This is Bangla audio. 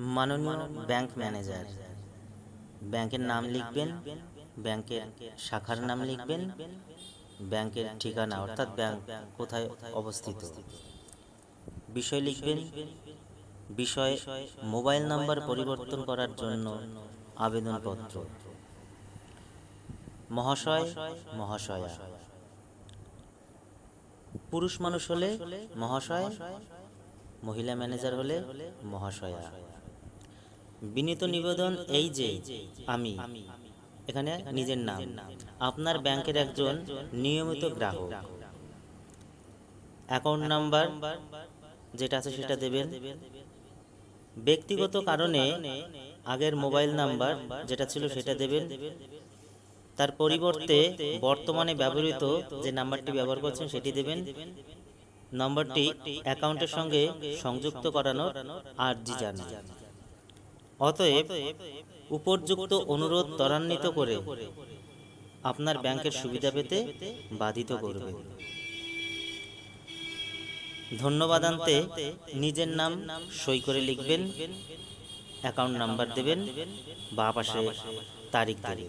মাননীয় ব্যাংক ম্যানেজার। ব্যাংকের নাম লিখবেন, ব্যাংকের শাখার নাম লিখবেন, ব্যাংকের ঠিকানা, অর্থাৎ ব্যাংক কোথায় অবস্থিত। বিষয় লিখবেন, বিষয় মোবাইল নাম্বার পরিবর্তন করার জন্য আবেদনপত্র। মহাশয়, মহাশয়া। পুরুষ মানুষ হলে মহাশয়, মহিলা ম্যানেজার হলে মহাশয়া। বিনীত নিবেদন এই যে, আমি, এখানে নিজের নাম, আপনার ব্যাংকের একজন নিয়মিত গ্রাহক। অ্যাকাউন্ট নাম্বার যেটা আছে সেটা দেবেন। ব্যক্তিগত কারণে আগের মোবাইল নাম্বার যেটা ছিল সেটা দেবেন। তার পরিবর্তে বর্তমানে ব্যবহৃত যে নাম্বারটি ব্যবহার করছেন সেটি দেবেন। নম্বরটি অ্যাকাউন্টের সঙ্গে সংযুক্ত করানোর আর্জি জানান। অতএব উপযুক্ত অনুরোধ ত্বরান্বিত করে আপনার ব্যাংকের সুবিধা পেতে বাধিত করবে। ধন্যবাদ আনতে নিজের নাম সই করে লিখবেন, অ্যাকাউন্ট নাম্বার দেবেন বা পাশে তারিখ দেবেন।